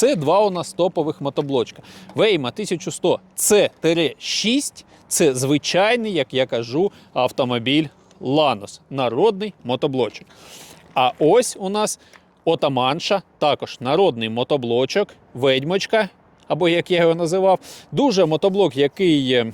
Це два у нас топових мотоблочка. Вейма 1100 C-6 це звичайний, як я кажу, автомобіль Ланос, народний мотоблочок. А ось у нас Отаманша, також народний мотоблочок, ведьмочка, або як я його називав, дуже мотоблок, який е,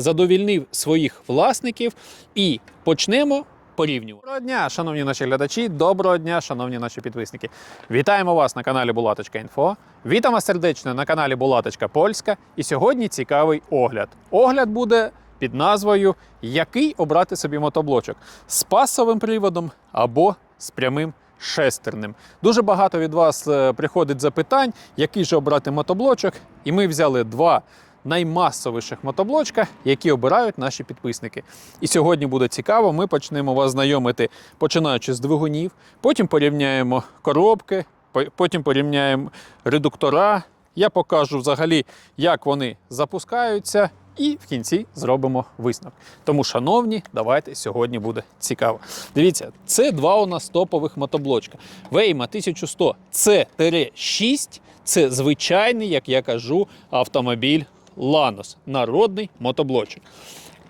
задовільнив своїх власників. І почнемо порівнювати. Доброго дня, шановні наші глядачі, доброго дня, шановні наші підписники. Вітаємо вас на каналі Булаточка.Інфо. Вітаємо сердечно на каналі Булаточка Польська. І сьогодні цікавий огляд. Огляд буде під назвою Який обрати собі мотоблочок з пасовим приводом або з прямим шестерним. Дуже багато від вас е, приходить запитань, який же обрати мотоблочок. І ми взяли два наймасовіших мотоблочка, які обирають наші підписники. І сьогодні буде цікаво. Ми почнемо вас знайомити, починаючи з двигунів, потім порівняємо коробки, потім порівняємо редуктора. Я покажу взагалі, як вони запускаються, і в кінці зробимо висновок. Тому, шановні, давайте сьогодні буде цікаво. Дивіться, це два у нас топових мотоблочка. Вейма 1100 C-6 це звичайний, як я кажу, автомобіль Ланос, народний мотоблочок.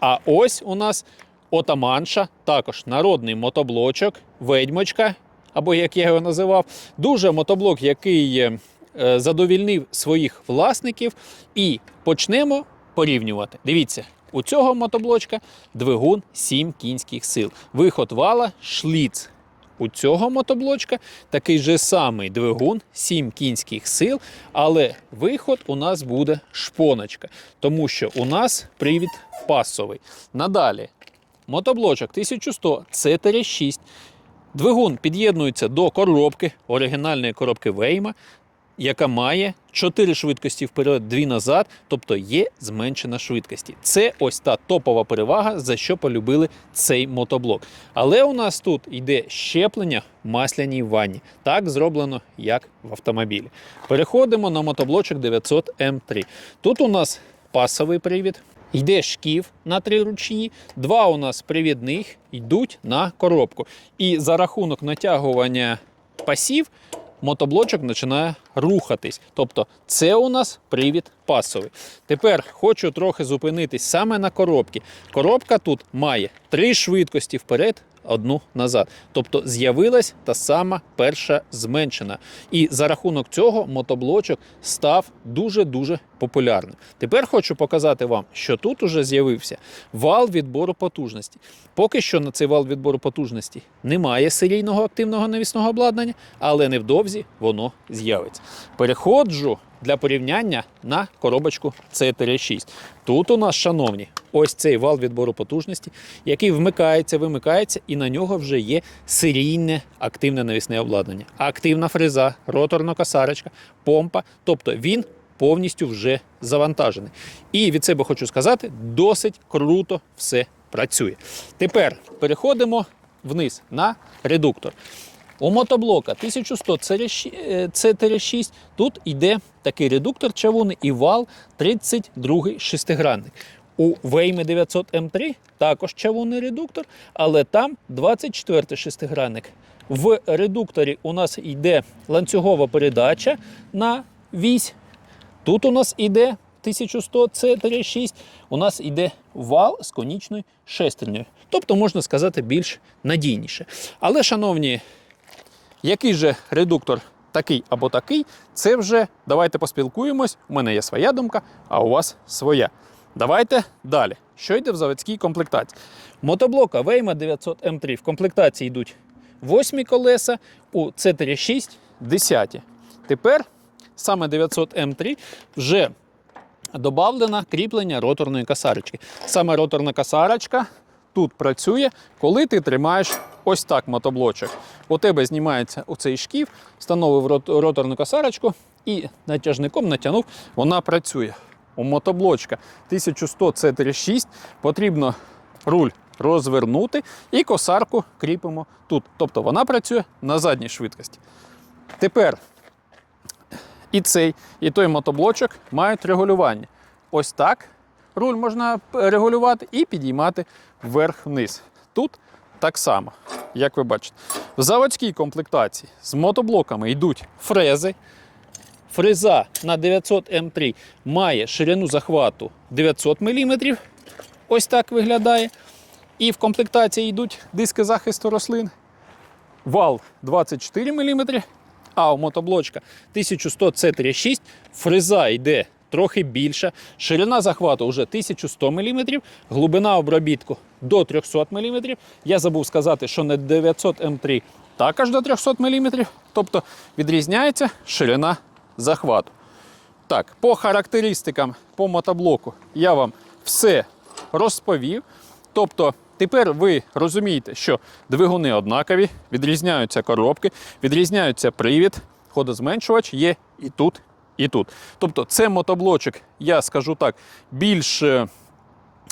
А ось у нас Отаманша, також народний мотоблочок, ведьмочка, або як я його називав, дуже мотоблок, який е, е, задовільнив своїх власників. І почнемо порівнювати. Дивіться, у цього мотоблочка двигун 7 кінських сил. Виход вала шліц. У цього мотоблочка такий же самий двигун 7 кінських сил, але виход у нас буде шпоночка, тому що у нас привід пасовий. Надалі мотоблочок 1100 C-6. Двигун під'єднується до коробки, оригінальної коробки Вейма, яка має 4 швидкості вперед, 2 назад, тобто є зменшена швидкості. Це ось та топова перевага, за що полюбили цей мотоблок. Але у нас тут йде щеплення в масляній ванні. Так зроблено, як в автомобілі. Переходимо на мотоблочок 900 М3. Тут у нас пасовий привід. Йде шків на три ручні, два у нас привідних йдуть на коробку. І за рахунок натягування пасів мотоблочок починає рухатись. Тобто це у нас привід пасовий. Тепер хочу трохи зупинитись саме на коробці. Коробка тут має три швидкості вперед. Одну назад. Тобто з'явилась та сама перша зменшена. І за рахунок цього мотоблочок став дуже-дуже популярним. Тепер хочу показати вам, що тут уже з'явився вал відбору потужності. Поки що на цей вал відбору потужності немає серійного активного навісного обладнання, але невдовзі воно з'явиться. Переходжу для порівняння на коробочку C36. Тут у нас, шановні, ось цей вал відбору потужності, який вмикається, вимикається, і на нього вже є серійне активне навісне обладнання. Активна фреза, роторна косарочка, помпа. Тобто він повністю вже завантажений. І від себе хочу сказати, досить круто все працює. Тепер переходимо вниз на редуктор. У мотоблока 1100 C-6 тут йде такий редуктор чавуни і вал 32 шестигранник. У Вейми 900 М3 також чавунний редуктор, але там 24 шестигранник. В редукторі у нас йде ланцюгова передача на вісь. Тут у нас йде 1100 C-6, у нас йде вал з конічною шестернею. Тобто, можна сказати, більш надійніше. Але, шановні, який же редуктор такий або такий, це вже давайте поспілкуємось. У мене є своя думка, а у вас своя. Давайте далі. Що йде в заводській комплектації? Мотоблока Вейма 900 М3 в комплектації йдуть 8 колеса, у C36 10. Тепер саме 900 М3 вже додавлено кріплення роторної касарочки. Саме роторна касарочка тут працює, коли ти тримаєш ось так мотоблочок. У тебе знімається оцей шків, встановив роторну касарочку і натяжником натягнув, вона працює. У мотоблочка 1100 C36 потрібно руль розвернути і косарку кріпимо тут. Тобто вона працює на задній швидкості. Тепер і цей, і той мотоблочок мають регулювання. Ось так руль можна регулювати і підіймати вверх-вниз. Тут так само, як ви бачите. В заводській комплектації з мотоблоками йдуть фрези. фреза на 900 М3 має ширину захвату 900 мм. Ось так виглядає. І в комплектації йдуть диски захисту рослин. Вал 24 мм, а у мотоблочка 1100 C36 фреза йде трохи більша. Ширина захвату вже 1100 мм, глибина обробітку до 300 мм. Я забув сказати, що на 900 М3 також до 300 мм, тобто відрізняється ширина захвату. Так, по характеристикам по мотоблоку я вам все розповів. Тобто, тепер ви розумієте, що двигуни однакові, відрізняються коробки, відрізняються привід, ходозменшувач є і тут, і тут. Тобто, це мотоблочок, я скажу так, більш е,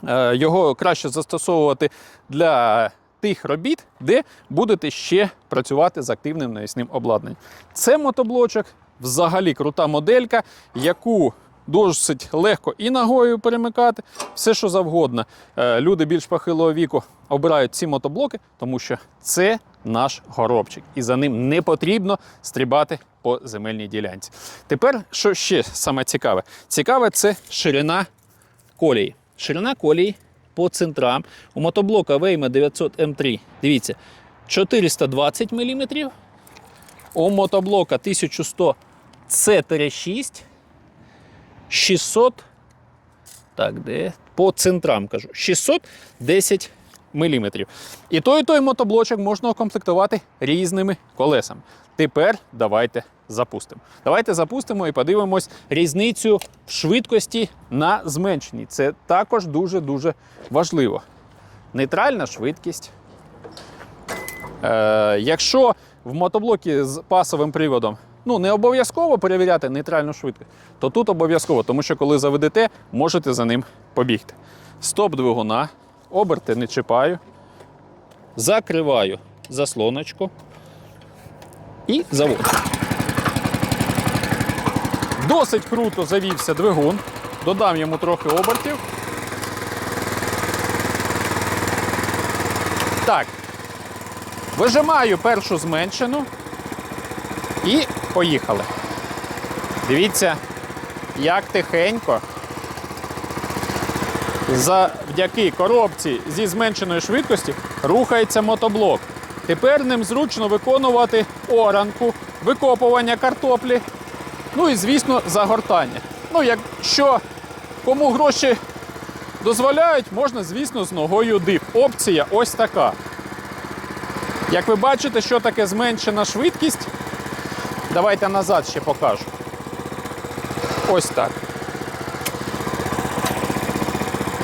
е, його краще застосовувати для тих робіт, де будете ще працювати з активним навісним обладнанням. Це мотоблочок, взагалі крута моделька, яку досить легко і ногою перемикати, все що завгодно. Е, Люди більш похилого віку обирають ці мотоблоки, тому що це наш горобчик, і за ним не потрібно стрибати по земельній ділянці. Тепер, що ще саме цікаве? Цікаве це ширина колії. Ширина колії по центрам. У мотоблока Вейма 900 М3, дивіться, 420 мм. У мотоблока 1100 C-6 600. Так, де? По центрам кажу. 610 мм. І той, і той мотоблочок можна укомплектувати різними колесами. Тепер давайте запустимо. Давайте запустимо і подивимось різницю в швидкості на зменшенні. Це також дуже-дуже важливо. Нейтральна швидкість. Е, якщо в мотоблокі з пасовим приводом ну, не обов'язково перевіряти нейтральну швидкість, то тут обов'язково, тому що коли заведете, можете за ним побігти. Стоп двигуна, оберти не чіпаю, закриваю заслоночку і заводжу. Досить круто завівся двигун. Додам йому трохи обертів. Так. Вижимаю першу зменшену і поїхали. Дивіться, як тихенько. Завдяки коробці зі зменшеною швидкості рухається мотоблок. Тепер ним зручно виконувати оранку, викопування картоплі, ну і, звісно, загортання. Ну, якщо кому гроші дозволяють, можна, звісно, з ногою дип. Опція ось така. Як ви бачите, що таке зменшена швидкість, давайте назад ще покажу. Ось так.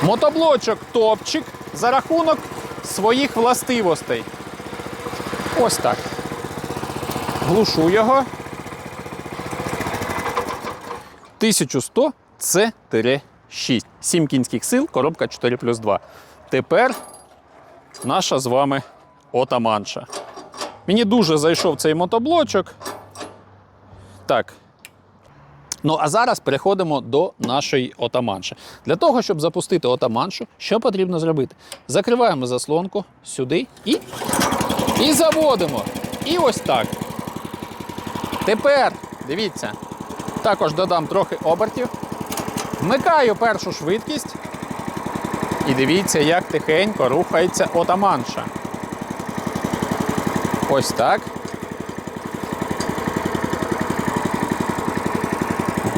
Мотоблочок топчик за рахунок своїх властивостей. Ось так. Глушу його. 1100 це 6. 7 кінських сил, коробка 4 плюс 2. Тепер наша з вами отаманша. Мені дуже зайшов цей мотоблочок. Так. Ну, а зараз переходимо до нашої отаманші. Для того, щоб запустити отаманшу, що потрібно зробити? Закриваємо заслонку сюди і, і заводимо. І ось так. Тепер, дивіться, також додам трохи обертів. Вмикаю першу швидкість. І дивіться, як тихенько рухається отаманша. Ось так.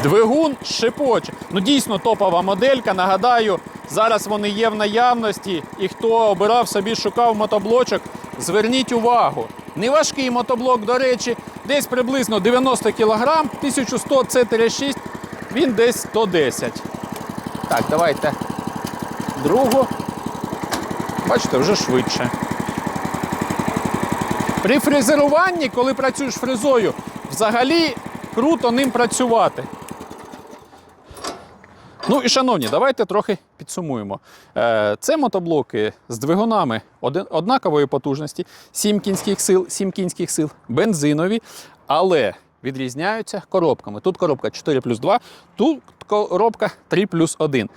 Двигун шипоче. Ну, дійсно топова моделька. Нагадаю, зараз вони є в наявності. І хто обирав собі, шукав мотоблочок, зверніть увагу. Неважкий мотоблок, до речі, десь приблизно 90 кг, 1100 C-6, він десь 110. Так, давайте другу. Бачите, вже швидше. При фрезеруванні, коли працюєш фрезою, взагалі круто ним працювати. Ну і шановні, давайте трохи підсумуємо. Е, Це мотоблоки з двигунами однакової потужності, 7 кінських сил, 7 кінських сил, бензинові, але відрізняються коробками. Тут коробка 4 плюс 2, тут коробка 3 плюс 1.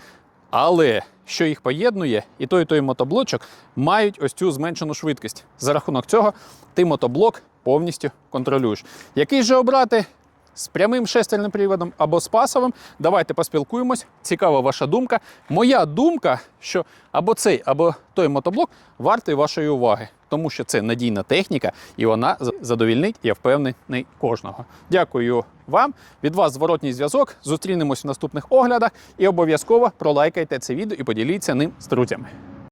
Але що їх поєднує, і той, і той мотоблочок мають ось цю зменшену швидкість. За рахунок цього ти мотоблок повністю контролюєш. Який же обрати? З прямим шестерним приводом або з пасовим. Давайте поспілкуємось. Цікава ваша думка. Моя думка, що або цей, або той мотоблок вартий вашої уваги, тому що це надійна техніка і вона задовільнить, я впевнений, кожного. Дякую вам. Від вас зворотній зв'язок. Зустрінемось в наступних оглядах і обов'язково пролайкайте це відео і поділіться ним з друзями.